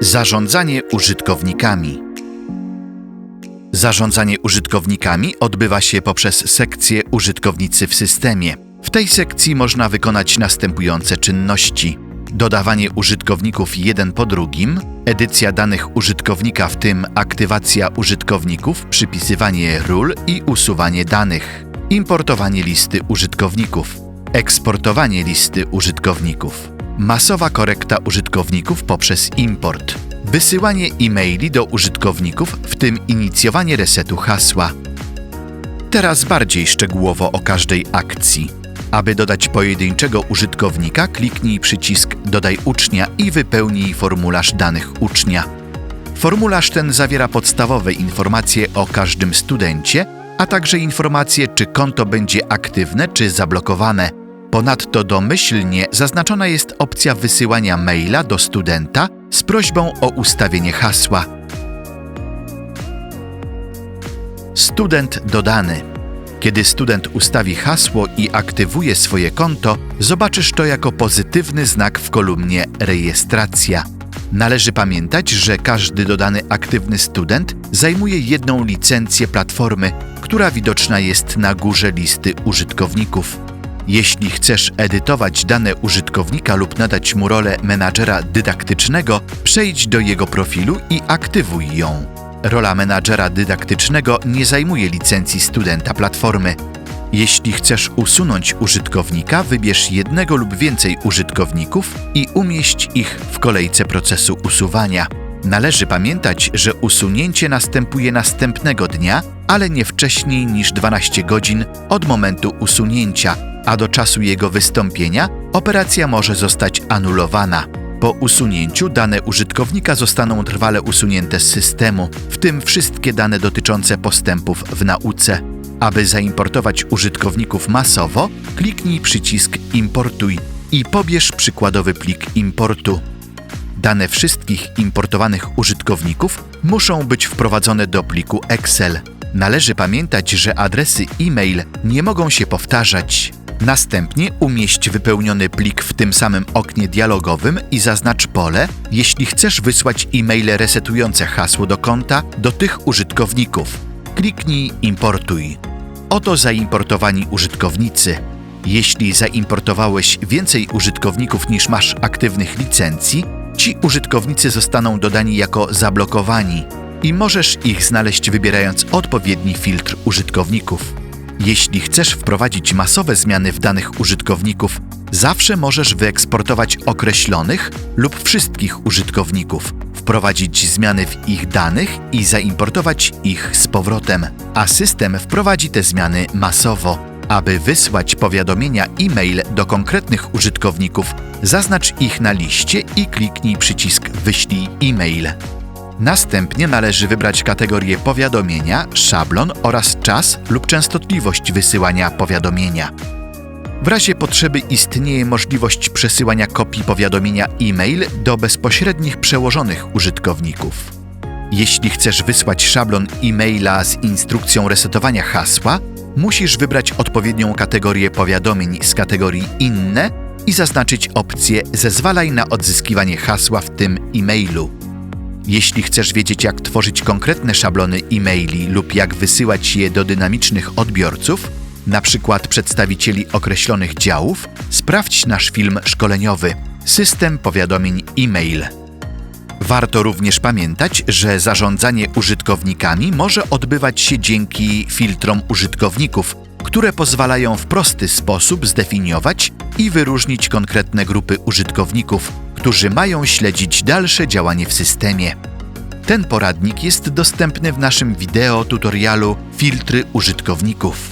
Zarządzanie użytkownikami. Zarządzanie użytkownikami odbywa się poprzez sekcję użytkownicy w systemie. W tej sekcji można wykonać następujące czynności: dodawanie użytkowników jeden po drugim, edycja danych użytkownika, w tym aktywacja użytkowników, przypisywanie ról i usuwanie danych, importowanie listy użytkowników, eksportowanie listy użytkowników, masowa korekta użytkowników poprzez import, wysyłanie e-maili do użytkowników, w tym inicjowanie resetu hasła. Teraz bardziej szczegółowo o każdej akcji. Aby dodać pojedynczego użytkownika, kliknij przycisk Dodaj ucznia i wypełnij formularz danych ucznia. Formularz ten zawiera podstawowe informacje o każdym studencie, a także informacje, czy konto będzie aktywne czy zablokowane. Ponadto domyślnie zaznaczona jest opcja wysyłania maila do studenta z prośbą o ustawienie hasła. Student dodany. Kiedy student ustawi hasło i aktywuje swoje konto, zobaczysz to jako pozytywny znak w kolumnie Rejestracja. Należy pamiętać, że każdy dodany aktywny student zajmuje jedną licencję platformy, która widoczna jest na górze listy użytkowników. Jeśli chcesz edytować dane użytkownika lub nadać mu rolę menadżera dydaktycznego, przejdź do jego profilu i aktywuj ją. Rola menadżera dydaktycznego nie zajmuje licencji studenta platformy. Jeśli chcesz usunąć użytkownika, wybierz jednego lub więcej użytkowników i umieść ich w kolejce procesu usuwania. Należy pamiętać, że usunięcie następuje następnego dnia, ale nie wcześniej niż 12 godzin od momentu usunięcia, a do czasu jego wystąpienia operacja może zostać anulowana. Po usunięciu dane użytkownika zostaną trwale usunięte z systemu, w tym wszystkie dane dotyczące postępów w nauce. Aby zaimportować użytkowników masowo, kliknij przycisk Importuj i pobierz przykładowy plik importu. Dane wszystkich importowanych użytkowników muszą być wprowadzone do pliku Excel. Należy pamiętać, że adresy e-mail nie mogą się powtarzać. Następnie umieść wypełniony plik w tym samym oknie dialogowym i zaznacz pole, jeśli chcesz wysłać e-maile resetujące hasło do konta do tych użytkowników. Kliknij Importuj. Oto zaimportowani użytkownicy. Jeśli zaimportowałeś więcej użytkowników niż masz aktywnych licencji, ci użytkownicy zostaną dodani jako zablokowani i możesz ich znaleźć wybierając odpowiedni filtr użytkowników. Jeśli chcesz wprowadzić masowe zmiany w danych użytkowników, zawsze możesz wyeksportować określonych lub wszystkich użytkowników, wprowadzić zmiany w ich danych i zaimportować ich z powrotem, a system wprowadzi te zmiany masowo. Aby wysłać powiadomienia e-mail do konkretnych użytkowników, zaznacz ich na liście i kliknij przycisk Wyślij e-mail. Następnie należy wybrać kategorię powiadomienia, szablon oraz czas lub częstotliwość wysyłania powiadomienia. W razie potrzeby istnieje możliwość przesyłania kopii powiadomienia e-mail do bezpośrednich przełożonych użytkowników. Jeśli chcesz wysłać szablon e-maila z instrukcją resetowania hasła, musisz wybrać odpowiednią kategorię powiadomień z kategorii Inne i zaznaczyć opcję Zezwalaj na odzyskiwanie hasła w tym e-mailu. Jeśli chcesz wiedzieć, jak tworzyć konkretne szablony e-maili lub jak wysyłać je do dynamicznych odbiorców, na przykład przedstawicieli określonych działów, sprawdź nasz film szkoleniowy System powiadomień e-mail. Warto również pamiętać, że zarządzanie użytkownikami może odbywać się dzięki filtrom użytkowników, które pozwalają w prosty sposób zdefiniować i wyróżnić konkretne grupy użytkowników, którzy mają śledzić dalsze działanie w systemie. Ten poradnik jest dostępny w naszym wideo tutorialu Filtry użytkowników.